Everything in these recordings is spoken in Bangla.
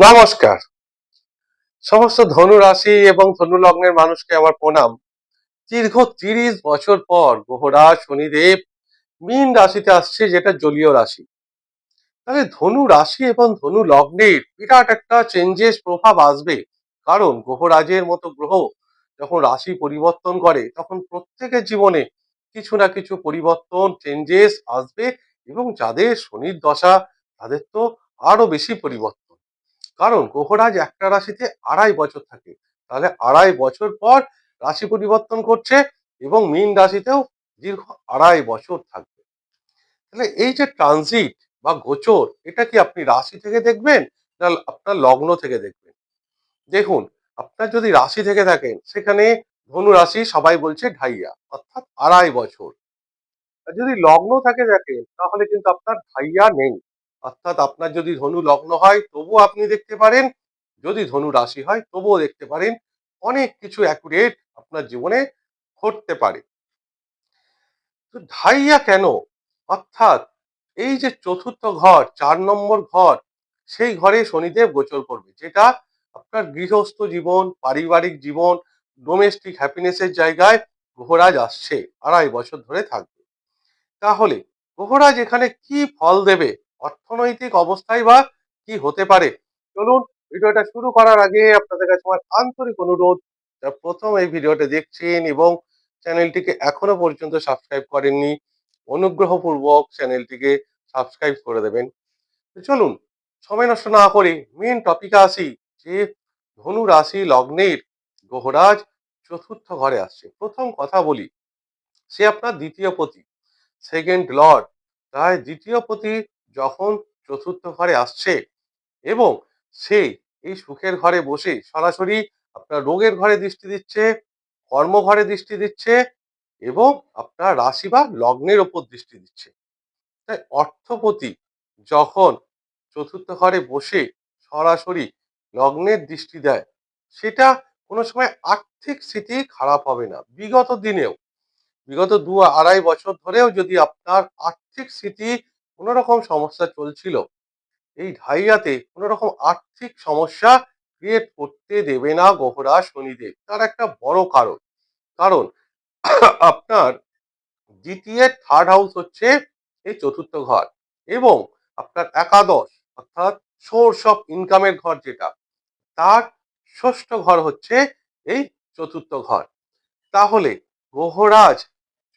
নমস্কার। সমস্ত ধনু রাশি এবং ধনু লগ্নের মানুষকে আমার প্রণাম। দীর্ঘ তিরিশ বছর পর গ্রহরাজ শনিদেব মীন রাশিতে আসছে, যেটা জলীয় রাশি। তাহলে ধনু রাশি এবং ধনু লগ্নের বিরাট একটা চেঞ্জেস প্রভাব আসবে। কারণ গ্রহরাজের মতো গ্রহ যখন রাশি পরিবর্তন করে, তখন প্রত্যেকের জীবনে কিছু না কিছু পরিবর্তন চেঞ্জেস আসবে এবং যাদের শনির দশা, তাদের তো আরও বেশি পরিবর্তন। কারণ গ্রহরাজ একটা রাশিতে আড়াই বছর থাকে। তাহলে আড়াই বছর পর রাশি পরিবর্তন করছে এবং মীন রাশিতেও দীর্ঘ আড়াই বছর থাকবে। তাহলে এই যে ট্রানজিট বা গোচর, এটা কি আপনি রাশি থেকে দেখবেন না আপনার লগ্ন থেকে দেখবেন? দেখুন, আপনার যদি রাশি থেকে থাকেন, সেখানে ধনু রাশি সবাই বলছে ঢাইয়া, অর্থাৎ আড়াই বছর। আর যদি লগ্ন থাকে দেখেন, তাহলে কিন্তু আপনার ঢাইয়া নেই। অর্থাৎ আপনার যদি ধনু লগ্ন হয়, তবুও আপনি দেখতে পারেন। যদি ধনু রাশি হয়, তবুও দেখতে পারেন। অনেক কিছু অ্যাকুরেট আপনার জীবনে ঘটতে পারে। তো ঢাইয়া কেন? অর্থাৎ এই যে চতুর্থ ঘর, চার নম্বর ঘর, সেই ঘরে শনিদেব গোচর করবে, যেটা আপনার গৃহস্থ জীবন, পারিবারিক জীবন ডোমেস্টিক হ্যাপিনেসের জায়গায় গ্রহরাজ আসছে, আড়াই বছর ধরে থাকবে। তাহলে গ্রহরাজ এখানে কি ফল দেবে? অর্থনৈতিক অবস্থায় বা কি হতে পারে? চলুন ভিডিওটা শুরু করার আগে আপনাদের কাছে আমার আন্তরিক অনুরোধ প্রথম এই ভিডিওটা দেখছেন এবং চ্যানেলটিকে এখনও পর্যন্ত সাবস্ক্রাইব করেননি, অনুগ্রহপূর্বক চ্যানেলটিকে সাবস্ক্রাইব করে দেবেন। চলুন, সময় নষ্ট না করে মেন টপিকে আসি, যে ধনু রাশি লগ্নের গ্রহরাজ চতুর্থ ঘরে আসছে। প্রথম কথা বলি, সে আপনার দ্বিতীয় পতি সেকেন্ড লর্ড তাই দ্বিতীয় পতি যখন চতুর্থ ঘরে আসছে এবং সে এই সুখের ঘরে বসে সরাসরি আপনার রোগের ঘরে দৃষ্টি দিচ্ছে, কর্মঘরে দৃষ্টি দিচ্ছে এবং আপনার রাশি বা লগ্নের ওপর দৃষ্টি দিচ্ছে। তাই অর্থপতি যখন চতুর্থ ঘরে বসে সরাসরি লগ্নের দৃষ্টি দেয়, সেটা কোনো সময় আর্থিক স্থিতি খারাপ হবে না। বিগত দিনেও, বিগত দু আড়াই বছর ধরেও যদি আপনার আর্থিক স্থিতি কোনো রকম সমস্যা চলছিল। এই ঢাইয়াতে কোনো রকম আর্থিক সমস্যা ক্রিয়েট করতে দেবে না গ্রহরাজ শনিদেব। তার একটা বড় কারণ। কারণ আপনার দ্বিতীয় থার্ড হাউস হচ্ছে এই চতুর্থ ঘর এবং আপনার একাদশ অর্থাৎ সোর্স অফ ইনকামের ঘর যেটা, তার ষষ্ঠ ঘর হচ্ছে এই চতুর্থ ঘর। তাহলে গ্রহরাজ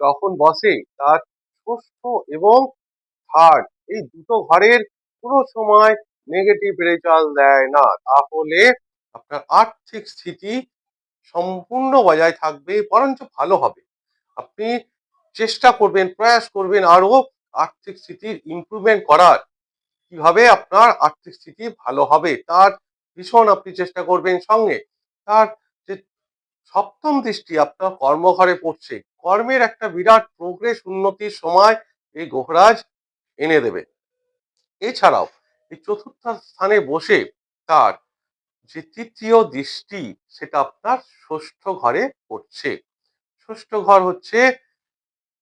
যখন বসে তার ষষ্ঠ এবং থার্ড এই দুটো ঘরের কোনো সময় নেগেটিভ রেজাল্ট দেয় না। তাহলে আপনার আর্থিক স্থিতি সম্পূর্ণ বজায় থাকবে, বরঞ্চ ভালো হবে। আপনি চেষ্টা করবেন, প্রয়াস করবেন আরও আর্থিক স্থিতির ইমপ্রুভমেন্ট করার। কীভাবে আপনার আর্থিক স্থিতি ভালো হবে, তার ভীষণ আপনি চেষ্টা করবেন সঙ্গে। তার যে সপ্তম দৃষ্টি আপনার কর্মঘরে পড়ছে। কর্মের একটা বিরাট প্রোগ্রেস উন্নতির সময় এই গ্রহরাজ এনে দেবে। এছাড়াও এই চতুর্থ স্থানে বসে তার যে তৃতীয় দৃষ্টি, সেটা আপনার ষষ্ঠ ঘরে পড়ছে। ষষ্ঠ ঘর হচ্ছে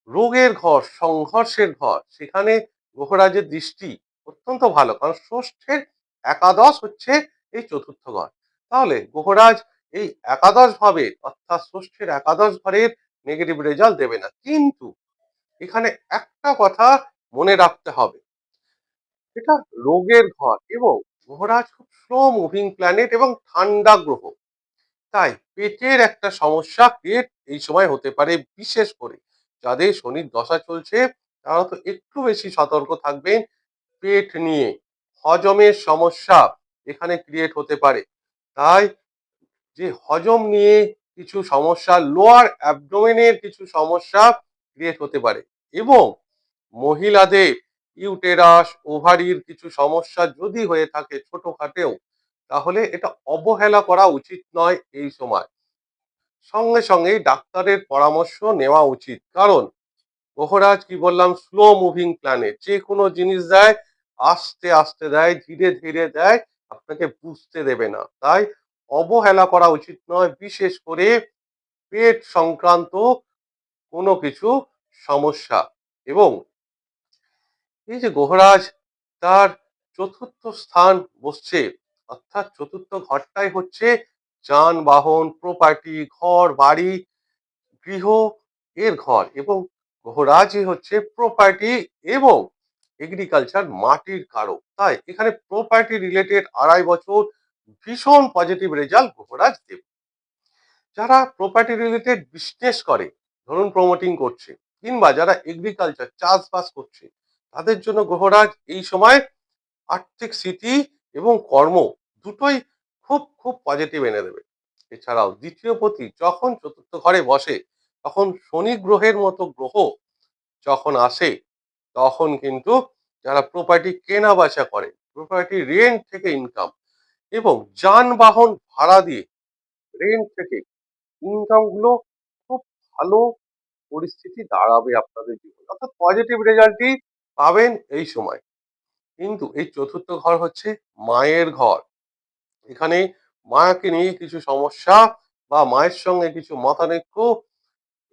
রোগের ঘর, সংঘর্ষের ঘর। সেখানে গ্রহরাজের দৃষ্টি অত্যন্ত ভালো, কারণ ষষ্ঠের একাদশ হচ্ছে এই চতুর্থ ঘর। তাহলে গ্রহরাজ এই একাদশ ভাবে, অর্থাৎ ষষ্ঠের একাদশ ঘরের নেগেটিভ রেজাল্ট দেবে না। কিন্তু এখানে একটা কথা মনে রাখতে হবে। এটা রোগের ঘর এবং গ্রহরাজ খুব স্লো মুভিং প্ল্যানেট এবং ঠান্ডা গ্রহ। তাই পেটের একটা সমস্যা ক্রিয়েট এই সময় হতে পারে বিশেষ করে যাদের শনির দশা চলছে, তারা তো একটু বেশি সতর্ক থাকবেন পেট নিয়ে। হজমের সমস্যা এখানে ক্রিয়েট হতে পারে। তাই যে হজম নিয়ে কিছু সমস্যা লোয়ার অ্যাবডোমেনের কিছু সমস্যা ক্রিয়েট হতে পারে এবং মহিলাদের ইউটেরাস, ওভারির কিছু সমস্যা যদি হয়ে থাকে ছোটখাটেও, তাহলে এটা অবহেলা করা উচিত নয় এই সময়। সঙ্গে সঙ্গে ডাক্তারের পরামর্শ নেওয়া উচিত। কারণ গ্রহরাজ কি বললাম স্লো মুভিং প্ল্যানেট যে কোনো জিনিস দেয়, আস্তে আস্তে দেয়, ধীরে ধীরে দেয়, আপনাকে বুঝতে দেবে না। তাই অবহেলা করা উচিত নয়, বিশেষ করে পেট সংক্রান্ত কোনো কিছু সমস্যা। এবং এই যে গ্রহরাজ তার চতুর্থ স্থান বসছে। অর্থাৎ চতুর্থ ঘরটাই হচ্ছে যানবাহন প্রপার্টি ঘর, বাড়ি, গৃহ এর ঘর এবং গ্রহরাজই হচ্ছে প্রপার্টি এবং এগ্রিকালচার মাটির কারক। তাই এখানে প্রপার্টি রিলেটেড আড়াই বছর ভীষণ পজিটিভ রেজাল্ট গ্রহরাজ দেব। যারা প্রপার্টি রিলেটেড বিজনেস করে, ধরুন প্রমোটিং করছে কিংবা যারা এগ্রিকালচার চাষবাস করছে তাদের জন্য গ্রহরাজ এই সময় আর্থিক স্থিতি এবং কর্ম দুটোই খুব খুব পজিটিভ এনে দেবে। এছাড়াও দ্বিতীয় পতি যখন চতুর্থ ঘরে বসে, তখন শনি গ্রহের মতো গ্রহ যখন আসে, তখন কিন্তু যারা প্রপার্টি কেনা বেচা করে প্রপার্টি রেন্ট থেকে ইনকাম এবং যানবাহন ভাড়া দিয়ে রেন্ট থেকে ইনকামগুলো খুব ভালো পরিস্থিতি দাঁড়াবে আপনাদের জীবনে। অর্থাৎ পজিটিভ রেজাল্টই পাবেন এই সময়। কিন্তু এই চতুর্থ ঘর হচ্ছে মায়ের ঘর। এখানে মাকে নিয়ে কিছু সমস্যা বা মায়ের সঙ্গে কিছু মতানৈক্য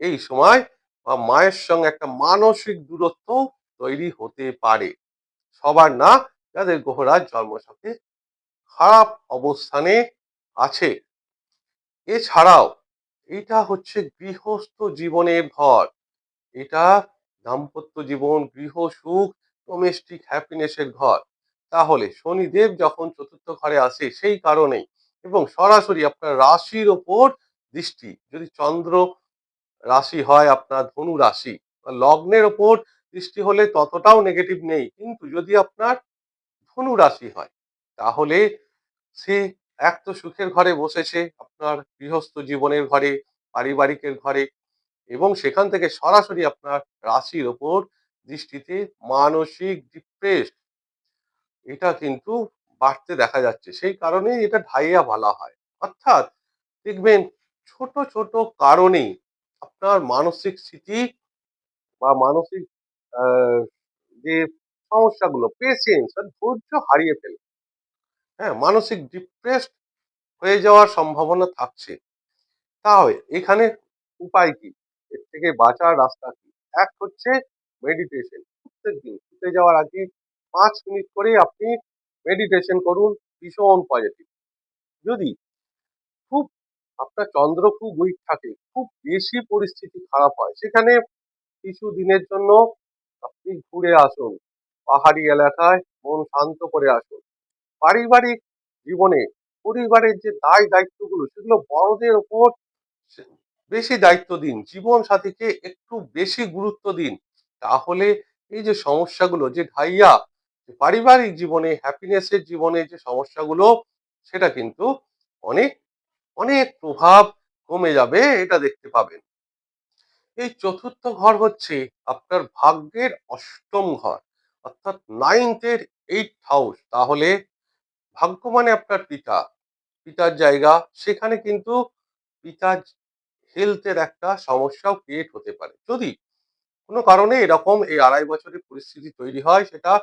এই সময় বা মায়ের সঙ্গে একটা মানসিক দূরত্ব তৈরি হতে পারে। সবার না, যাদের গ্রহরাজ জন্মসাথে খারাপ অবস্থানে আছে। এছাড়াও, এটা হচ্ছে গৃহস্থ জীবনের ঘর। এটা দাম্পত্য জীবন, গৃহ সুখ ডোমেস্টিক হ্যাপিনেসের ঘর। তাহলে শনিদেব যখন চতুর্থ ঘরে আসে সেই কারণেই এবং সরাসরি আপনার রাশির ওপর দৃষ্টি, যদি চন্দ্র রাশি হয় আপনার ধনু রাশি লগ্নের ওপর দৃষ্টি হলে ততটাও নেগেটিভ নেই। কিন্তু যদি আপনার ধনু রাশি হয়, তাহলে সে এক তো সুখের ঘরে বসেছে, আপনার গৃহস্থ জীবনের ঘরে, পারিবারিকের ঘরে এবং সেখান থেকে সরাসরি আপনার রাশির ওপর দৃষ্টিতে মানসিক ডিপ্রেস এটা কিন্তু বাড়তে দেখা যাচ্ছে। সেই কারণে এটা ঢাইয়া বলা হয়। অর্থাৎ দেখবেন ছোট ছোট কারণেই আপনার মানসিক স্থিতি বা মানসিক যে সমস্যাগুলো পেশেন্স ধৈর্য হারিয়ে ফেলে। হ্যাঁ মানসিক ডিপ্রেসড হয়ে যাওয়ার সম্ভাবনা থাকছে। তাহলে এখানে উপায় কি? এর থেকে বাঁচার রাস্তা কি? এক হচ্ছে মেডিটেশন প্রত্যেক দিন শুতে যাওয়ার আগে পাঁচ মিনিট করে আপনি মেডিটেশন করুন, ভীষণ পজিটিভ যদি খুব, আপনার চন্দ্র খুব উইক থাকে, খুব বেশি পরিস্থিতি খারাপ হয়, সেখানে কিছু দিনের জন্য আপনি ঘুরে আসুন, পাহাড়ি এলাকায় মন শান্ত করে আসুন। পারিবারিক জীবনে পরিবারের যে দায় দায়িত্বগুলো সেগুলো বড়দের ওপর বেশি দায়িত্ব দিন জীবন সাথীকে একটু বেশি গুরুত্ব দিন। তাহলে এই যে সমস্যাগুলো, যে ঢাইয়া পারিবারিক জীবনে হ্যাপিনেসের জীবনে যে সমস্যাগুলো, সেটা কিন্তু অনেক অনেক প্রভাব কমে যাবে, এটা দেখতে পাবেন। এই চতুর্থ ঘর হচ্ছে আপনার ভাগ্যের অষ্টম ঘর, অর্থাৎ নাইনথের এইট হাউস তাহলে ভাগ্য মানে আপনার পিতা, পিতার জায়গা। সেখানে কিন্তু পিতার হেলথের একটা সমস্যাও ক্রিয়েট হতে পারে। যদি কোনো কারণে এরকম এই আড়াই বছরের পরিস্থিতি তৈরি হয়, সেটা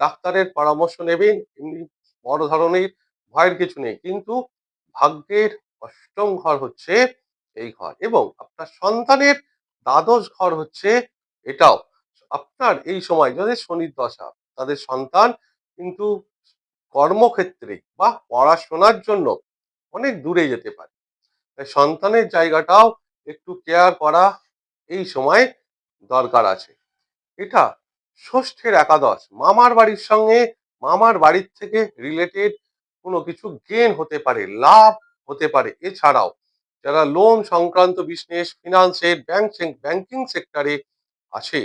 ডাক্তারের পরামর্শ নেবেন, এমনি বড় ধরনের ভয়ের কিছু নেই। কিন্তু ভাগ্যের অষ্টম ঘর হচ্ছে এই ঘর এবং আপনার সন্তানের দ্বাদশ ঘর হচ্ছে এটাও। আপনার এই সময় যাদের শনির দশা, তাদের সন্তান কিন্তু কর্মক্ষেত্রে বা পড়াশোনার জন্য অনেক দূরে যেতে পারে। তাই সন্তানের জায়গাটাও একটু কেয়ার করা এই সময় দরকার আছে। এটা ষষ্ঠের একাদশ, মামার বাড়ির সঙ্গে মামার বাড়ির থেকে রিলেটেড কোনো কিছু গেন হতে পারে, লাভ হতে পারে। এছাড়াও যারা লোন সংক্রান্ত বিজনেস ফিনান্সের ব্যাংক ব্যাংকিং সেক্টরে আছে,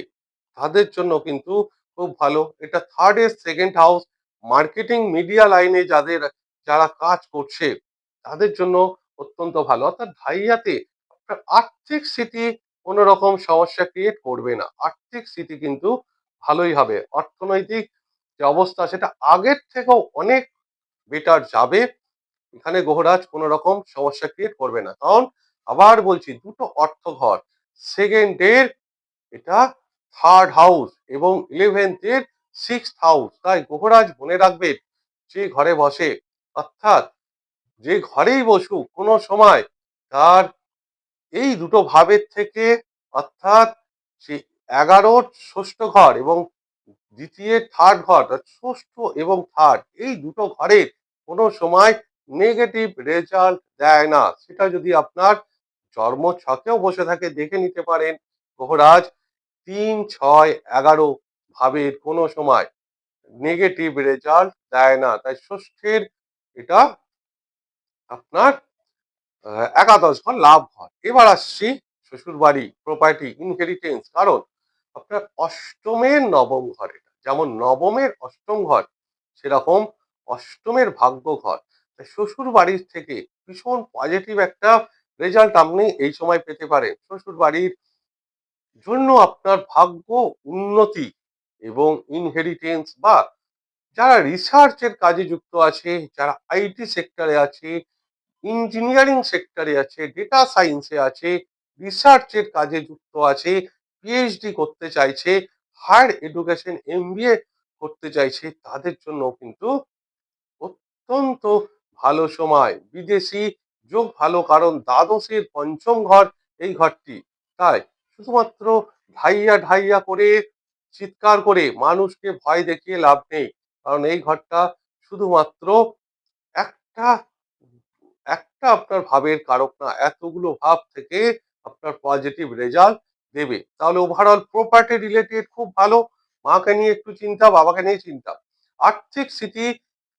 তাদের জন্য কিন্তু খুব ভালো। এটা থার্ড এর সেকেন্ড হাউস মার্কেটিং মিডিয়া লাইনে যাদের, যারা কাজ করছে, তাদের জন্য অত্যন্ত ভালো। অর্থাৎ ধাইয়াতে আর্থিক স্থিতি কোনো রকম সমস্যা ক্রিয়েট করবে না। আর্থিক স্থিতি কিন্তু ভালোই হবে। অর্থনৈতিক যে অবস্থা, সেটা আগের থেকেও অনেক বেটার যাবে। এখানে গ্রহরাজ কোনো রকম সমস্যা ক্রিয়েট করবে না। কারণ আবার বলছি, দুটো অর্থ ঘর সেকেন্ডের এটা থার্ড হাউস এবং ইলেভেন্থ এর সিক্স হাউস তাই গ্রহরাজ মনে রাখবে যে ঘরে বসে। অর্থাৎ যে ঘরেই বসুক, কোনো সময় তার এই দুটো ভাবের থেকে অর্থাৎ সে এগারো ষষ্ঠ ঘর এবং দ্বিতীয় থার্ড ঘর ষষ্ঠ এবং থার্ড এই দুটো ঘরের কোনো সময় নেগেটিভ রেজাল্ট দেয় না। সেটা যদি আপনার জন্ম ছকেও বসে থাকে, দেখে নিতে পারেন। গ্রহরাজ তিন, ছয়, এগারো ভাবের কোনো সময় নেগেটিভ রেজাল্ট দেয় না। তাই ষষ্ঠের এটা আপনার একাদশ ঘর লাভ ঘর এবার আসছি শ্বশুর বাড়ি প্রপার্টি ইনহেরিটেন্স কারণ আপনার অষ্টমের নবম ঘর এটা যেমন নবমের অষ্টম ঘর, সেরকম অষ্টমের ভাগ্য ঘর। শ্বশুর বাড়ির থেকে ভীষণ পজিটিভ একটা রেজাল্ট আপনি এই সময় পেতে পারেন। শ্বশুর বাড়ির জন্য আপনার ভাগ্য উন্নতি এবং ইনহেরিটেন্স বা যারা রিসার্চের কাজে যুক্ত আছে, যারা আইটি সেক্টরে আছে ইঞ্জিনিয়ারিং সেক্টরে আছে ডেটা সায়েন্সে আছে রিসার্চের কাজে যুক্ত আছে পিএইচডি করতে চাইছে হায়ার এডুকেশন এমবিএ করতে চাইছে, তাদের জন্য কিন্তু অত্যন্ত ভালো সময়। বিদেশি যোগ ভালো কারণ, দ্বাদশের পঞ্চম ঘর, এই ঘরটি। তাই শুধুমাত্র ঢাইয়া ঢাইয়া করে, চিৎকার করে মানুষকে ভয় দেখিয়ে লাভ নেই। কারণ এই ঘরটা শুধুমাত্র একটা একটা আপনার ভাবের কারক না, এতগুলো ভাব থেকে আপনার পজিটিভ রেজাল্ট দেবে। তাহলে ওভারঅল প্রপার্টি রিলেটেড খুব ভালো। মাকে নিয়ে একটু চিন্তা, বাবাকে নিয়ে চিন্তা। আর্থিক স্থিতি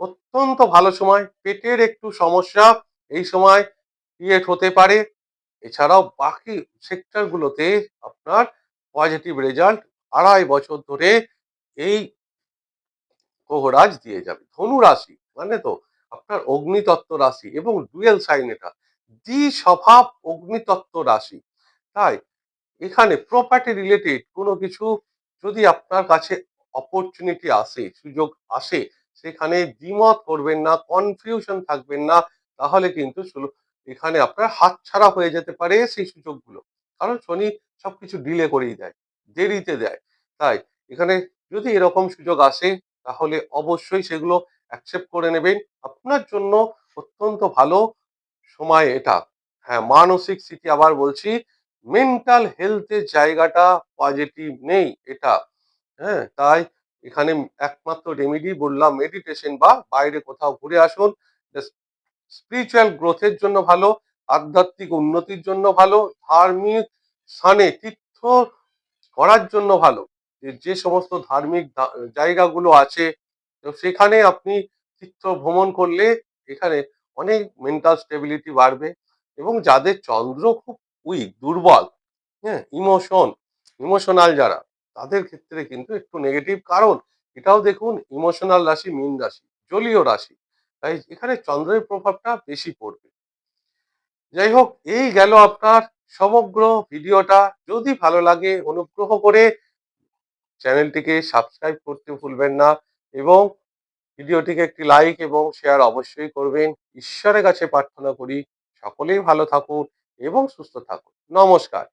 অত্যন্ত ভালো সময়। পেটের একটু সমস্যা এই সময় ক্রিয়েট হতে পারে। এছাড়াও বাকি সেক্টরগুলোতে আপনার পজিটিভ রেজাল্ট আড়াই বছর ধরে এই গ্রহরাজ দিয়ে যাবে। ধনু রাশি মানে তো আপনার অগ্নিতত্ত্ব রাশি এবং ডুয়েল সাইন এটা। দ্বি স্বভাব অগ্নিতত্ত্ব রাশি। তাই এখানে প্রপার্টি রিলেটেড কোনো কিছু যদি আপনার কাছে অপরচুনিটি আসে, সুযোগ আসে, সেখানে দ্বিমত করবেন না কনফিউশন থাকবেন না, তাহলে কিন্তু এখানে আপনার হাতছাড়া হয়ে যেতে পারে সেই সুযোগগুলো। কারণ শনি সবকিছু ডিলে করেই দেয়, দেরিতে দেয়। তাই এখানে যদি এরকম সুযোগ আসে, তাহলে অবশ্যই সেগুলো অ্যাকসেপ্ট করে নেবেন। আপনার জন্য অত্যন্ত ভালো সময় এটা। হ্যাঁ মানসিক স্থিতি আবার বলছি মেন্টাল হেলথের জায়গাটা পজিটিভ নেই এটা। হ্যাঁ তাই এখানে একমাত্র রেমিডি বললাম মেডিটেশন বা বাইরে কোথাও ঘুরে আসুন। স্পিরিচুয়াল গ্রোথের জন্য ভালো, আধ্যাত্মিক উন্নতির জন্য ভালো, ধার্মিক স্থানে তীর্থ করার জন্য ভালো। যে সমস্ত ধার্মিক জায়গাগুলো আছে তো সেখানে আপনি তীর্থ ভ্রমণ করলে এখানে অনেক মেন্টাল স্টেবিলিটি বাড়বে এবং যাদের চন্দ্র খুব উইক দুর্বল হ্যাঁ ইমোশন ইমোশনাল যারা, তাদের ক্ষেত্রে কিন্তু একটু নেগেটিভ কারণ এটাও দেখুন ইমোশনাল রাশি মীন রাশি, জলীয় রাশি, তাই এখানে চন্দ্রের প্রভাবটা বেশি পড়বে। যাই হোক, এই গেল আপনার সমগ্র ভিডিওটা। যদি ভালো লাগে, অনুগ্রহ করে চ্যানেলটিকে সাবস্ক্রাইব করতে ভুলবেন না। এবং ভিডিওটিকে একটি লাইক এবং শেয়ার অবশ্যই করবেন। ঈশ্বরের কাছে প্রার্থনা করি, সকলেই ভালো থাকুন এবং সুস্থ থাকুন। নমস্কার।